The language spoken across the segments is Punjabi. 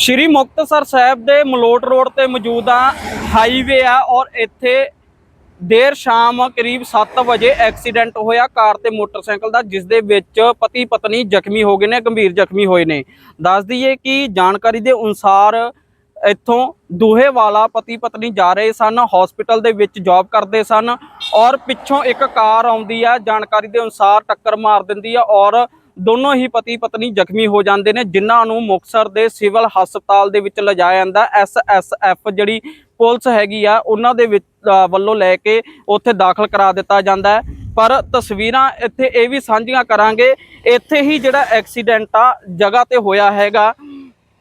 ਸ਼੍ਰੀ ਮੁਕਤਸਰ ਸਾਹਿਬ ਦੇ ਮਲੋਟ ਰੋਡ ਤੇ ਮੌਜੂਦ ਆ ਹਾਈਵੇ ਆ ਔਰ ਇੱਥੇ ਦੇਰ ਸ਼ਾਮ ਕਰੀਬ 7 ਵਜੇ ਐਕਸੀਡੈਂਟ ਹੋਇਆ ਕਾਰ ਤੇ ਮੋਟਰਸਾਈਕਲ ਦਾ, ਜਿਸ ਦੇ ਵਿੱਚ ਪਤੀ ਪਤਨੀ ਜ਼ਖਮੀ ਹੋ ਗਏ ਨੇ, ਗੰਭੀਰ ਜ਼ਖਮੀ ਹੋਏ ਨੇ। ਦੱਸ ਦਈਏ ਕਿ ਜਾਣਕਾਰੀ ਦੇ ਅਨੁਸਾਰ ਇੱਥੋਂ ਦੂਹੇ ਵਾਲਾ ਪਤੀ ਪਤਨੀ ਜਾ ਰਹੇ ਸਨ ਹਸਪੀਟਲ ਦੇ ਵਿੱਚ ਜੌਬ ਕਰਦੇ ਸਨ ਔਰ ਪਿੱਛੋਂ ਇੱਕ ਕਾਰ ਆਉਂਦੀ ਆ, ਜਾਣਕਾਰੀ ਦੇ ਅਨੁਸਾਰ ਟੱਕਰ ਮਾਰ ਦਿੰਦੀ ਆ ਔਰ ਦੋਨੋਂ ਹੀ ਪਤੀ ਪਤਨੀ ਜ਼ਖਮੀ ਹੋ ਜਾਂਦੇ ਨੇ, ਜਿਨ੍ਹਾਂ ਨੂੰ ਮੁਕਸਰ ਦੇ ਸਿਵਲ ਹਸਪਤਾਲ ਦੇ ਵਿੱਚ ਲਿਜਾਇਆ ਜਾਂਦਾ ਐਸਐਸਐਫ ਜਿਹੜੀ ਪੁਲਿਸ ਹੈਗੀ ਆ, ਉਹਨਾਂ ਦੇ ਵਿੱਚ ਵੱਲੋਂ ਲੈ ਕੇ ਉੱਥੇ ਦਾਖਲ ਕਰਾ ਦਿੱਤਾ ਜਾਂਦਾ ਹੈ। ਪਰ ਤਸਵੀਰਾਂ ਇੱਥੇ ਇਹ ਵੀ ਸਾਂਝੀਆਂ ਕਰਾਂਗੇ, ਇੱਥੇ ਹੀ ਜਿਹੜਾ ਐਕਸੀਡੈਂਟ ਆ, ਜਗ੍ਹਾ ਤੇ ਹੋਇਆ ਹੈਗਾ।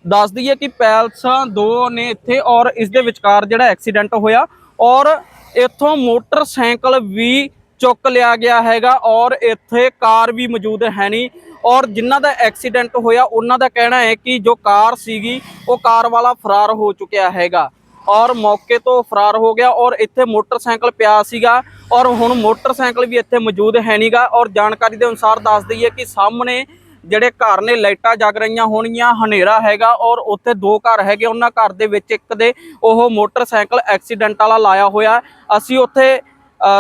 ਦੱਸ ਦਈਏ ਕਿ ਪੈਲਸਾਂ ਦੋ ਨੇ ਇੱਥੇ ਔਰ ਇਸ ਦੇ ਵਿਚਕਾਰ ਜਿਹੜਾ ਐਕਸੀਡੈਂਟ ਹੋਇਆ ਔਰ ਇੱਥੋਂ ਮੋਟਰਸਾਈਕਲ ਵੀ ਚੁੱਕ ਲਿਆ ਗਿਆ ਹੈਗਾ ਔਰ ਇੱਥੇ ਕਾਰ ਵੀ ਮੌਜੂਦ ਹੈ ਨਹੀਂ। ਔਰ ਜਿਨ੍ਹਾਂ ਦਾ ਐਕਸੀਡੈਂਟ ਹੋਇਆ, ਉਹਨਾਂ ਦਾ ਕਹਿਣਾ ਹੈ ਕਿ ਜੋ ਕਾਰ ਸੀਗੀ, ਉਹ ਕਾਰ ਵਾਲਾ ਫਰਾਰ ਹੋ ਚੁੱਕਿਆ ਹੈਗਾ। ਔਰ ਮੌਕੇ ਤੋਂ ਫਰਾਰ ਹੋ ਗਿਆ ਔਰ ਇੱਥੇ ਮੋਟਰਸਾਈਕਲ ਪਿਆ ਸੀਗਾ ਔਰ ਹੁਣ ਮੋਟਰਸਾਈਕਲ ਵੀ ਇੱਥੇ ਮੌਜੂਦ ਹੈ ਨਹੀਂਗਾ ਔਰ ਜਾਣਕਾਰੀ ਦੇ ਅਨੁਸਾਰ ਦੱਸ ਦਈਏ ਕਿ ਸਾਹਮਣੇ ਜਿਹੜੇ ਘਰ ਨੇ, ਲਾਈਟਾਂ ਜਗ ਰਹੀਆਂ ਹੋਣਗੀਆਂ, ਹਨੇਰਾ ਹੈਗਾ ਔਰ ਉੱਥੇ ਦੋ ਘਰ ਹੈਗੇ, ਉਹਨਾਂ ਘਰ ਦੇ ਵਿੱਚ ਇੱਕ ਦੇ ਉਹ ਮੋਟਰਸਾਈਕਲ ਐਕਸੀਡੈਂਟ ਵਾਲਾ ਲਾਇਆ ਹੋਇਆ। ਅਸੀਂ ਉੱਥੇ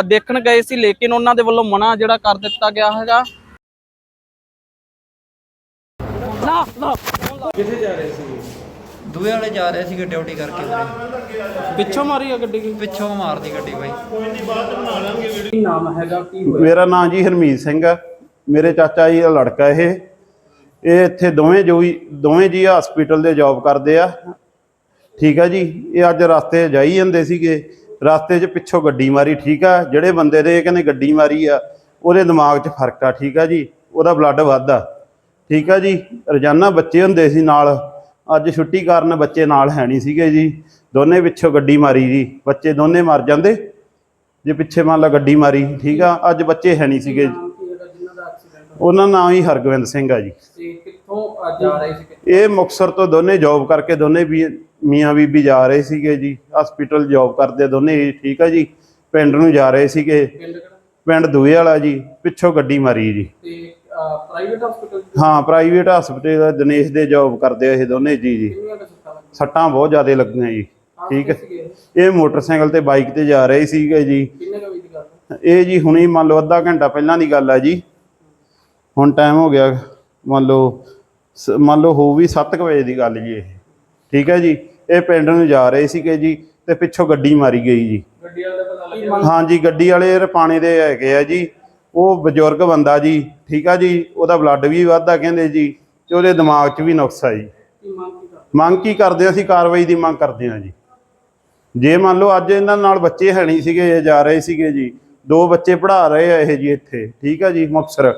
ਦੇਖਣ ਗਏ ਸੀ, ਲੇਕਿਨ ਉਹਨਾਂ ਦੇ ਵੱਲੋਂ ਮਨਾ ਜਿਹੜਾ ਕਰ ਦਿੱਤਾ ਗਿਆ ਹੈਗਾ। ਨਾ ਦੂਏ ਵਾਲੇ ਜਾ ਰਹੇ ਸੀਗੇ ਡਿਊਟੀ ਕਰਕੇ ਵੀਰੇ ਪਿੱਛੋਂ ਮਾਰੀ ਆ ਗੱਡੀ ਕੀ ਪਿੱਛੋਂ ਮਾਰਦੀ ਗੱਡੀ ਬਾਈ। ਕੀ ਨਾਮ ਹੈਗਾ ਕੀ ਹੋਇਆ ਮੇਰਾ ਨਾਮ ਜੀ ਹਰਮੀਤ ਸਿੰਘ ਆ। ਮੇਰੇ ਚਾਚਾ ਜੀ ਦਾ ਲੜਕਾ ਇਹ। ਇਹ ਇੱਥੇ ਦੋਵੇਂ ਜੋ ਹੀ ਦੋਵੇਂ ਜੀ ਹਸਪੀਟਲ ਦੇ ਜੌਬ ਕਰਦੇ ਆ। ਠੀਕ ਆ ਜੀ ਇਹ ਅੱਜ ਰਸਤੇ 'ਚ ਜਾਈ ਜਾਂਦੇ ਸੀਗੇ। ਰਸਤੇ 'ਚ ਪਿੱਛੋਂ ਗੱਡੀ ਮਾਰੀ ਠੀਕ ਆ। ਜਿਹੜੇ ਬੰਦੇ ਦੇ ਇਹ ਕਹਿੰਦੇ ਗੱਡੀ ਮਾਰੀ ਆ ਉਹਦੇ ਦਿਮਾਗ 'ਚ ਫ਼ਰਕ ਆ ਠੀਕ ਆ ਜੀ। ਉਹਦਾ ਬਲੱਡ ਵੱਧਦਾ। ਠੀਕ ਆ ਜੀ ਰੋਜ਼ਾਨਾ ਬੱਚੇ ਹੁੰਦੇ ਸੀ ਨਾਲ। ਅੱਜ ਛੁੱਟੀ ਕਾਰਨ ਬੱਚੇ ਨਾਲ ਹੈ ਨਹੀਂ ਸੀਗੇ ਜੀ। ਦੋਨੇ ਪਿੱਛੋਂ ਗੱਡੀ ਮਾਰੀ ਜੀ। ਬੱਚੇ ਦੋਨੇ ਮਰ ਜਾਂਦੇ। ਜੇ ਪਿੱਛੇ ਮੰਨ ਲਾ ਗੱਡੀ ਮਾਰੀ ਠੀਕ ਆ ਅੱਜ ਬੱਚੇ ਹੈ ਨਹੀਂ ਸੀਗੇ। ਐਕਸੀਡੈਂਟ ਉਹਨਾਂ ਦਾ ਨਾਮ ਹੀ ਹਰਗੋਬਿੰਦ ਸਿੰਘ ਆ ਜੀ। ਤੇ ਕਿੱਥੋਂ ਅ, ਜਾ ਰਹੇ ਸੀ? ਇਹ ਮੁਕਤਸਰ ਤੋਂ ਦੋਨੇ ਜੌਬ ਕਰਕੇ ਦੋਨੇ ਵੀ ਮੀਆਂ ਬੀਬੀ ਜਾ ਰਹੇ ਸੀਗੇ ਜੀ। ਹਸਪੀਟਲ ਜੌਬ ਕਰਦੇ ਦੋਨੇ ਠੀਕ ਆ ਜੀ। ਪਿੰਡ ਨੂੰ ਜਾ ਰਹੇ ਸੀਗੇ। ਪਿੰਡ ਦੂਏ ਵਾਲਾ ਜੀ ਪਿੱਛੋਂ ਗੱਡੀ ਮਾਰੀ ਜੀ। ਤੇ ਪ੍ਰਾਈਵੇਟ ਹਸਪੀਟਲ ਹਾਂ ਪ੍ਰਾਈਵੇਟ ਹਸਪਤਾਲ ਦਾ ਦਿਨੇਸ਼ ਦੇ ਜੌਬ ਕਰਦੇ ਆ ਇਹ ਦੋਨੇ ਜੀ ਜੀ। ਸੱਟਾਂ ਬਹੁਤ ਜ਼ਿਆਦਾ ਲੱਗੀਆਂ ਜੀ ਠੀਕ ਹੈ? ਇਹ? ਮੋਟਰਸਾਈਕਲ ਤੇ ਬਾਈਕ ਤੇ ਜਾ ਰਹੇ ਸੀਗੇ ਜੀ। ਹੈ? ਇਹ ਜੀ ਹੁਣੀ ਮੰਨ ਲਓ ਅੱਧਾ ਘੰਟਾ ਪਹਿਲਾਂ ਦੀ ਗੱਲ ਆ ਜੀ। ਹੁਣ ਟਾਈਮ ਹੋ ਗਿਆ ਮੰਨ ਲਓ ਮੰਨ ਲਓ ਹੋ ਵੀ 7 ਵਜੇ ਦੀ ਗੱਲ ਜੀ ਇਹ। ਠੀਕ ਹੈ ਜੀ ਇਹ ਪਿੰਡ ਨੂੰ ਜਾ ਰਹੇ ਸੀਗੇ ਜੀ ਤੇ ਪਿੱਛੋਂ ਗੱਡੀ ਮਾਰੀ ਗਈ ਜੀ। ਗੱਡੀ ਵਾਲੇ ਦਾ ਪਤਾ ਲੱਗਿਆ? ਹਾਂ ਜੀ ਗੱਡੀ ਵਾਲੇ ਰਪਾਣੇ ਦੇ ਹੈਗੇ ਆ ਜੀ। ਉਹ ਬਜ਼ੁਰਗ ਬੰਦਾ ਜੀ ਠੀਕ ਆ ਜੀ ਉਹਦਾ ਬਲੱਡ ਵੀ ਵੱਧਦਾ ਕਹਿੰਦੇ ਜੀ ਤੇ ਉਹਦੇ ਦਿਮਾਗ 'ਚ ਵੀ ਨੁਕਸ ਆ ਜੀ। ਮੰਗ ਕੀ ਕਰਦੇ? ਆ? ਅਸੀਂ ਕਾਰਵਾਈ ਦੀ ਮੰਗ ਕਰਦੇ ਹਾਂ ਜੀ। ਜੇ ਮੰਨ ਲਓ ਅੱਜ ਇਹਨਾਂ ਨਾਲ ਬੱਚੇ ਹੈ ਨਹੀਂ ਸੀਗੇ ਇਹ ਜਾ ਰਹੇ ਸੀਗੇ ਜੀ ਦੋ ਬੱਚੇ ਪੜ੍ਹਾ ਰਹੇ ਆ ਇਹ ਜੀ ਇੱਥੇ ਠੀਕ ਆ ਜੀ ਮੁਕਤਸਰ।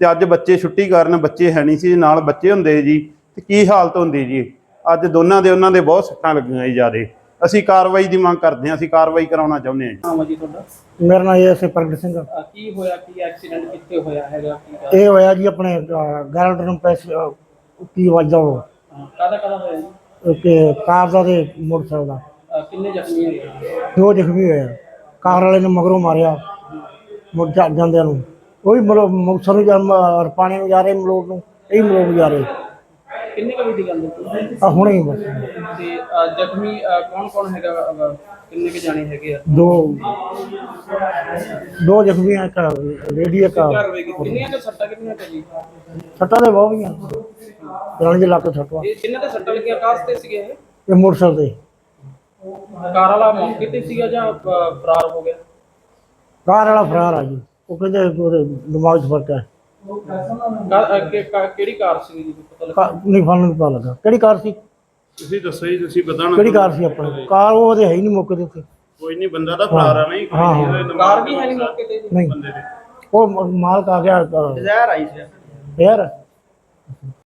ਤੇ ਅੱਜ ਬੱਚੇ ਛੁੱਟੀ ਕਾਰਨ ਬੱਚੇ ਹੈ ਨਹੀਂ ਸੀ ਨਾਲ ਬੱਚੇ ਹੁੰਦੇ ਜੀ ਤੇ ਕੀ ਹਾਲਤ ਹੁੰਦੀ ਜੀ? ਅੱਜ ਦੋਨਾਂ ਦੇ ਉਹਨਾਂ ਦੇ ਬਹੁਤ ਸੱਟਾਂ ਲੱਗੀਆਂ ਜੀ ਜਿਆਦੇ। ਅਸੀਂ ਕਾਰਵਾਈ ਦੀ ਮੰਗ ਕਰਦੇ ਹਾਂ ਅਸੀਂ ਕਾਰਵਾਈ ਕਰਾਉਣਾ ਚਾਹੁੰਦੇ ਹਾਂ ਜੀ। ਨਾਮ ਹੈ ਜੀ ਤੁਹਾਡਾ? ਮੇਰਾ ਨਾਮ ਇਹ ਸੇ ਪ੍ਰਗਟ ਸਿੰਘ। ਅ, ਕੀ ਹੋਇਆ ਕੀ ਐਕਸੀਡੈਂਟ ਕਿੱਥੇ ਹੋਇਆ ਹੈਗਾ ਕੀ? ਇਹ ਹੋਇਆ ਜੀ ਆਪਣੇ ਗਾਰਡ ਨੂੰ ਪੈਸੇ ਅਹ, ਕੀ ਵਜਦਾ ਉਹ। ਹਾਂ, ਕਾਹਦਾ ਕਾਹਦਾ ਹੋਇਆ ਜੀ? ਕਿ ਕਾਰ ਦਾ ਤੇ ਮੋਟਰਸਾਈਕਲ ਦਾ। ਕਿੰਨੇ ਜ਼ਖਮੀ ਹੋਏ ਦੋ ਜ਼ਖਮੀ ਹੋਏ ਆ। ਕਾਰ ਵਾਲੇ ਨੇ ਮਗਰੋਂ ਮਾਰਿਆ ਮੁੜ ਜਾ- ਜਾਂਦਿਆਂ ਨੂੰ। ਉਹ ਵੀ ਮਤਲਬ ਮੁਕਤਸਰ ਨੂੰ ਜਾਂ ਮ- ਰਪਾਣੇ ਨੂੰ ਜਾ ਰਹੇ ਮਲੋਟ ਨੂੰ ਇਹ ਮਲੋਟ ਨੂੰ ਜਾ ਰਹੇ। ਕਿੰਨੇ ਕੁ ਵਜੇ ਦੀ ਗੱਲ ਹੈ? ਆ ਹੁਣੇ ਹੀ ਬਸ। ਤੇ ਜ਼ਖਮੀ ਕੌਣ ਕੌਣ ਹੈਗਾ ਕਿੰਨੇ ਕੁ ਜਾਣੇ ਹੈਗੇ ਆ? ਦੋ। ਦੋ ਜ਼ਖਮੀ ਆ ਇੱਕ ਲੇਡੀ ਇੱਕ ਘਰ ਵੇਗੀ ਕਿੰਨੀਆਂ ਕੁ ਸੱਟਾਂ ਕਿੰਨੀਆਂ ਜੀ? ਸੱਟਾਂ ਦੇ ਬਹੁਤ ਗਈਆਂ। ਰਣ ਦੇ ਲੱਕ ਛੱਟਵਾ ਇਹ ਜਿਨ੍ਹਾਂ ਦੇ ਸੱਟਾਂ ਲੱਗੀਆਂ? ਕਾਸ ਤੇ ਸੀਗੇ ਇਹ? ਇਹ ਮੋਟਰਸਾਈਕਲ ਤੇ। ਕਾਰ ਵਾਲਾ ਮੌਕੇ ਤੇ ਸੀਗਾ ਜਾਂ ਫਰਾਰ ਹੋ ਗਿਆ? ਕਾਰ ਵਾਲਾ ਫਰਾਰ ਆ ਜੀ। ਉਹ ਕਹਿੰਦੇ ਉਹਦੇ ਦਿਮਾਗ 'ਚ ਫ਼ਰਕ ਹੈ ਕਾਰ- ਅ, ਕਿ- ਕਾ- ਕਿਹੜੀ ਕਾਰ ਸੀ ਜੀ? ਪਤਾ ਲੱਗਾ। ਕਾ- ਨਹੀਂ ਫਾਲਣ ਨੂੰ ਪਤਾ ਲੱਗਾ। ਕਿਹੜੀ ਕਾਰ ਸੀ? ਤੁਸੀਂ ਦੱਸੋ ਜੀ ਤੁਸੀਂ ਪਤਾ ਕਿਹੜੀ ਕਾਰ। ਸੀ ਆਪਣੀ? ਕਾਰ ਉਹ ਉਹਦੇ ਹੈ ਹੀ ਨਹੀਂ ਮੌਕੇ ਦੇ ਉੱਤੇ। ਕੋਈ ਨਹੀਂ ਬੰਦਾ ਤਾਂ ਫਰਾਰ ਆ ਨਹੀਂ ਹਾਂ। ਹਾਂ ਕਾਰ ਵੀ ਹੈ ਨਹੀਂ ਮੌਕੇ ਤੇ ਜੀ। ਨਹੀਂ। ਉਹ ਮ- ਮਾਲਕ ਆ ਗਿਆ ਅ, ਜ਼ਹਿਰ ਆਈ ਸੀ। ਯਾਰ